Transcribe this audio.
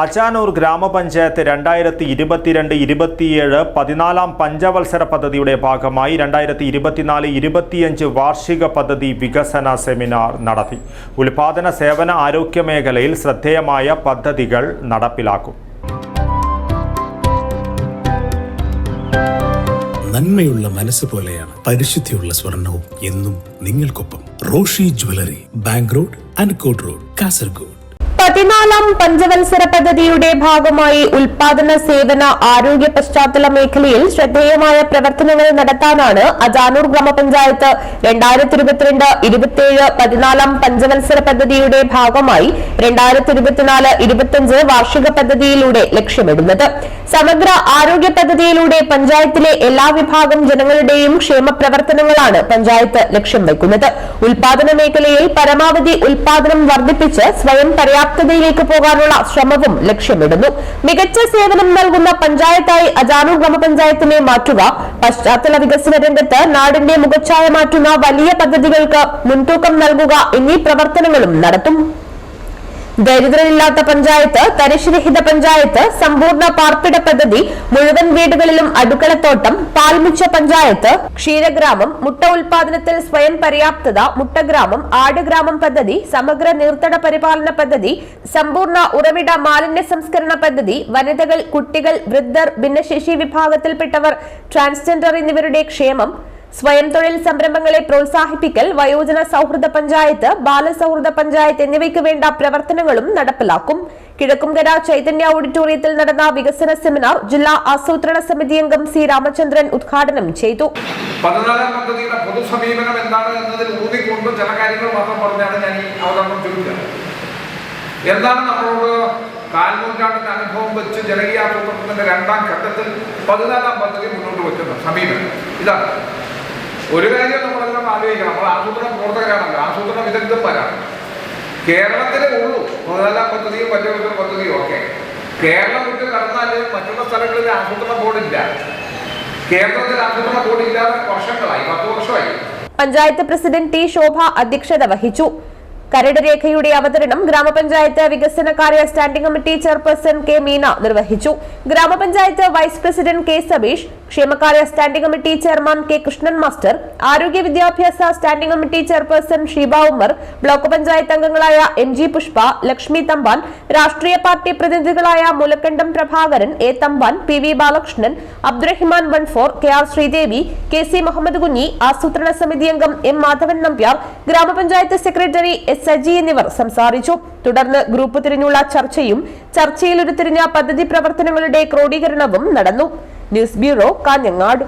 അച്ചാനൂർ ഗ്രാമപഞ്ചായത്ത് രണ്ടായിരത്തി ഇരുപത്തിരണ്ട് ഇരുപത്തിയേഴ് പതിനാലാം പഞ്ചവത്സര പദ്ധതിയുടെ ഭാഗമായി രണ്ടായിരത്തി ഇരുപത്തിനാല് ഇരുപത്തിയഞ്ച് വാർഷിക പദ്ധതി വികസന സെമിനാർ നടത്തി. ഉൽപാദന സേവന ആരോഗ്യ മേഖലയിൽ ശ്രദ്ധേയമായ പദ്ധതികൾ നടപ്പിലാക്കും. നന്മയുള്ള മനസ്സ് പോലെയാണ് പരിശുദ്ധിയുള്ള സ്വർണവും എന്നും നിങ്ങൾക്കൊപ്പം റോഷി ജ്വല്ലറി ബാങ്ക് റോഡ് അൻകോട്ട് റോഡ് കാസർഗോഡ്. പതിനാലാം പഞ്ചവത്സര പദ്ധതിയുടെ ഭാഗമായി ഉൽപാദന സേവന ആരോഗ്യ പശ്ചാത്തല മേഖലയിൽ ശ്രദ്ധേയമായ പ്രവർത്തനങ്ങൾ നടത്താനാണ് അജാനൂർ ഗ്രാമപഞ്ചായത്ത് രണ്ടായിരത്തി ഇരുപത്തിരണ്ട് ഇരുപത്തിയേഴ് പതിനാലാം പഞ്ചവത്സര പദ്ധതിയുടെ ഭാഗമായി രണ്ടായിരത്തി ഇരുപത്തിനാല് ഇരുപത്തിയഞ്ച് വാർഷിക പദ്ധതിയിലൂടെ ലക്ഷ്യമിടുന്നത്. സമഗ്ര ആരോഗ്യ പദ്ധതിയിലൂടെ പഞ്ചായത്തിലെ എല്ലാ വിഭാഗം ജനങ്ങളുടെയും ക്ഷേമ പ്രവർത്തനങ്ങളാണ് പഞ്ചായത്ത് ലക്ഷ്യം വയ്ക്കുന്നത്. ഉൽപാദന മേഖലയിൽ പരമാവധി ഉൽപാദനം വർദ്ധിപ്പിച്ച് സ്വയം പര്യാപ്തതയിലേക്ക് പോകാനുള്ള ശ്രമവും ലക്ഷ്യമിടുന്നു. മികച്ച സേവനം നൽകുന്ന പഞ്ചായത്തായി അജാനു ഗ്രാമപഞ്ചായത്തിനെ മാറ്റുക പശ്ചാത്തല വികസന രംഗത്ത് നാടിന്റെ മുഖച്ഛായ മാറ്റുന്ന വലിയ പദ്ധതികൾക്ക് മുൻതൂക്കം നൽകുക എന്നീ പ്രവർത്തനങ്ങളും നടത്തും. ദരിദ്രരില്ലാത്ത പഞ്ചായത്ത് തരിശുരഹിത പഞ്ചായത്ത് സമ്പൂർണ പാർപ്പിട പദ്ധതി മുഴുവൻ വീടുകളിലും അടുക്കളത്തോട്ടം പാൽമുച്ച പഞ്ചായത്ത് ക്ഷീരഗ്രാമം മുട്ട ഉൽപാദനത്തിൽ സ്വയം പര്യാപ്തത മുട്ടഗ്രാമം ആടുഗ്രാമം പദ്ധതി സമഗ്ര നീർത്തട പരിപാലന പദ്ധതി സമ്പൂർണ ഉറവിട മാലിന്യ സംസ്കരണ പദ്ധതി വനിതകൾ കുട്ടികൾ വൃദ്ധർ ഭിന്നശേഷി വിഭാഗത്തിൽപ്പെട്ടവർ ട്രാൻസ്ജെൻഡർ എന്നിവരുടെ ക്ഷേമം സ്വയം തൊഴിൽ സംരംഭങ്ങളെ പ്രോത്സാഹിപ്പിക്കൽ വയോജന സൗഹൃദ പഞ്ചായത്ത് ബാലസൗഹൃദ പഞ്ചായത്ത് എന്നിവയ്ക്ക് വേണ്ട പ്രവർത്തനങ്ങളും നടപ്പിലാക്കും. കിഴക്കുംകര ചൈതന്യ ഓഡിറ്റോറിയത്തിൽ നടന്ന വികസന സെമിനാർ ജില്ലാ ആസൂത്രണ സമിതി അംഗം സി രാമചന്ദ്രൻ ഉദ്ഘാടനം ചെയ്തു. പതിനാലാം പദ്ധതിയുടെ പൊതുസമീപനം എന്താണ് എന്നതിൽ ഊന്നിക്കൊണ്ട് ചില മാത്രം പറഞ്ഞാണ് ഞാൻ അവതരണം ചുരുക്കുക എന്താണ് നമ്മളോട് കാൽനൂറ്റാണ്ടിന്റെ അനുഭവം വെച്ച് ജനകീയാസൂത്രണത്തിന്റെ രണ്ടാം ഘട്ടത്തിൽ പതിനാലാം പദ്ധതി മുന്നോട്ട് വെക്കുന്നത് സമീപനം? ഇതാണ്. ഒരു കാര്യം നമ്മളെല്ലാം ആലോചിക്കണം നമ്മൾ ആസൂത്രണ പ്രവർത്തകരാണല്ലോ. ആസൂത്രണ വിദഗ്ധന്മാരാണ്. കേരളത്തിലെ ഉള്ളൂ. മുതലാ പദ്ധതിയും പറ്റുന്ന പദ്ധതിയും ഒക്കെ. കേരളം വിട്ട് കടന്നാൽ മറ്റുള്ള സ്ഥലങ്ങളിൽ ആസൂത്രണ ബോർഡില്ല. കേരളത്തിൽ ആസൂത്രണ ബോർഡ് ഇല്ലാതെ വർഷങ്ങളായി പത്ത് വർഷമായി. പഞ്ചായത്ത് പ്രസിഡന്റ് ടി ശോഭ അധ്യക്ഷത വഹിച്ചു. കരട് രേഖയുടെ അവതരണം ഗ്രാമപഞ്ചായത്ത് വികസനകാര്യ standing committee chairperson K Meena നിർവഹിച്ചു. ഗ്രാമപഞ്ചായത്ത് വൈസ് പ്രസിഡന്റ് കെ സബീഷ് ക്ഷേമകാര്യ standing committee chairman K Krishnan master ആരോഗ്യ വിദ്യാഭ്യാസ standing committee chairperson Sheeba Ummer block panchayat അംഗങ്ങളായ എം ജി പുഷ്പ ലക്ഷ്മി തമ്പാൻ രാഷ്ട്രീയ party പ്രതിനിധികളായ Mulakkandam Prabhakaran A Thamban P V Balakrishnan Abdurahiman വൺഫോർ K R Sreedevi K C Muhammad Kunhi ആസൂത്രണ സമിതി അംഗം M Madhavan Nambiar ഗ്രാമപഞ്ചായത്ത് secretary S Saji എന്നിവർ സംസാരിച്ചു. തുടർന്ന് ഗ്രൂപ്പ് തിരിഞ്ഞുള്ള ചർച്ചയും ചർച്ചയിൽ ഉരുത്തിരിഞ്ഞ പദ്ധതി പ്രവർത്തനങ്ങളുടെ ക്രോഡീകരണവും നടന്നു. News bureau Kanhangad.